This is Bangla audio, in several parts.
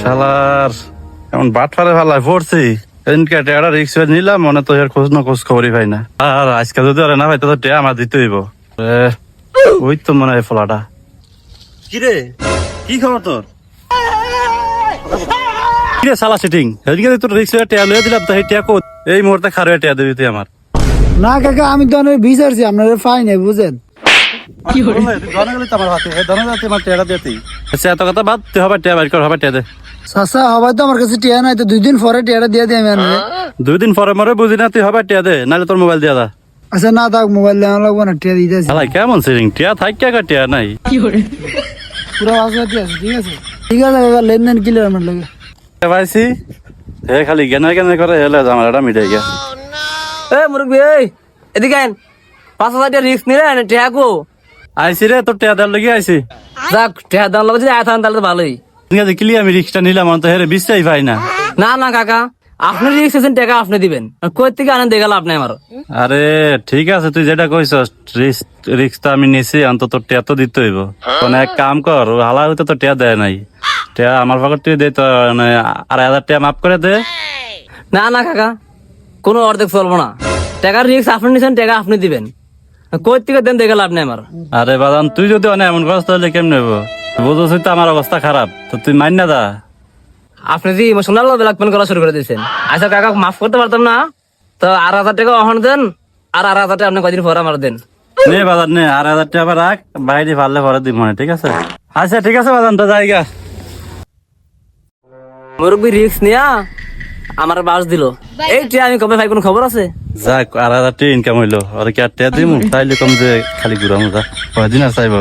শালার। এমন বাট ফারে ফালায় পড়ছি। এদিনকে টেয়ারা রিক্স নিলাম মনে তো এর খোঁজ না খোঁজ খবরই পাই না। আর আজকে যদি আরে না পাই তো টেয়া আমার দিতে হইব। ওই তো মনে হয় ফলাটা। কিরে? কি খবর তোর? কিরে সালা সিটিং সেদিনকে তোর রিক্স টেয়া লয়ে দিলাম তো সেই টেয়া কোত এই মুহূর্তে খারে টেয়া দিবি তুই আমার। না কাকা আমি তো অনেক বিচারছি আপনারা ফাই নাই বুঝেন? আচ্ছা এত কথা বাদ তুই হবে টেয়া বাইর কর হবে টেয়া দে। চাচা হবাই তো আমার কাছে টিয়া নাই তো দুই দিন পরে টিয়াটা দিয়ে দিই আমি। দুই দিন পরে মরে বুঝি না তুই হবে টিয়া দে নাহলে তোর মোবাইল দিয়া দা। আচ্ছা না থাক মোবাইল দেওয়া লাগবো না টিয়া দিতেছি শালা কেমন সিরিং? টিয়া থাক কে টিয়া নাই। পুরো টিয়া আছে ঠিক আছে? ঠিক আছে কাকা লেনদেন ক্লিয়ার আমার লাগে। হে খালি গেনে গেনে করে হেলে আমার এটা মিটাই গিয়া। এ এই এদিকে পাঁচ হাজার টাকা রিস্ক নিলে টেহাকো আইছি রে তোর টিয়া দেওয়ার লগি আইছি। যাক টেহা দাম যদি আয় তাহলে তো ভালোই। ঠিক আছে কিলি আমি রিক্সটা নিলাম আমার তো হেরে বিশ্বাসই পাই না। না না কাকা আপনি রিক্স আছেন টাকা আপনি দিবেন। কই থেকে আনেন দেখাল আপনি আমার। আরে ঠিক আছে তুই যেটা কইছ রিক্স তো আমি নিছি অন্তত তোর টিয়া তো দিতে হইব। কোন এক কাম কর হালা হইতে তো টিয়া দেয় নাই। টিয়া আমার পকেট তুই দে তো মানে আড়াই হাজার টিয়া মাফ করে দে। না না কাকা কোনো অর্ধেক চলবো না। টাকার রিক্স আপনি নিছেন টাকা আপনি দিবেন। আর কই থেকে দেন দেখাল আপনি আমার। আরে বাদান তুই যদি অনেক এমন করস তাহলে কেমনে হইব? বুঝছিস তো আমার অবস্থা খারাপ তো তুই মান্য না দা। আপনি যে ইমোশনাল ব্ল্যাকমেল করা শুরু করে দিয়েছেন। আচ্ছা কাকা মাফ করতে পারতাম না। তো আর হাজার টাকা অহন দেন আর আর হাজার টাকা আপনি কদিন পরে আমার দেন। নে বাজার নে আর হাজার টাকা রাখ বাইরে পারলে পরে দিব মনে ঠিক আছে? আচ্ছা ঠিক আছে বাদান তো জায়গা মুরব্বী রিক্স নিয়া আমার বাস দিল। এই ট্রে আমি কবে ভাই কোন খবর আছে? যাক আর আর ইনকাম হইল। আর কি আর টাকা দিমু? তাইলে কম যে খালি ঘুরামু যা। কয়দিন আর চাইব?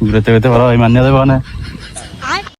ঘুরতে ঘুরতে ভালো ইমান নিয়ে যাব না?